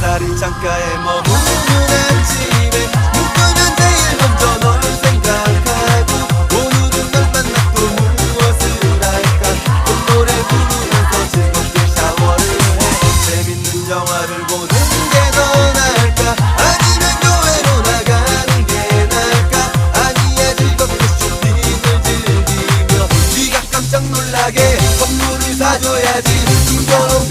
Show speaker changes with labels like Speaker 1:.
Speaker 1: 햇살이 창가에 머무는 아침에 눈뜨면 내일 먼저 널 생각하고 오늘은 널 만났고 무엇을 할까? 또 노래 부르면서 즐겁게 샤워를 해. 재밌는 영화를 보는 게 더 나을까? 아니면 교회로 나가는 게 나을까? 아니야 즐겁게 쇼핑을 즐기며. 네가 깜짝 놀라게 선물을 사줘야지. 숨겨놓은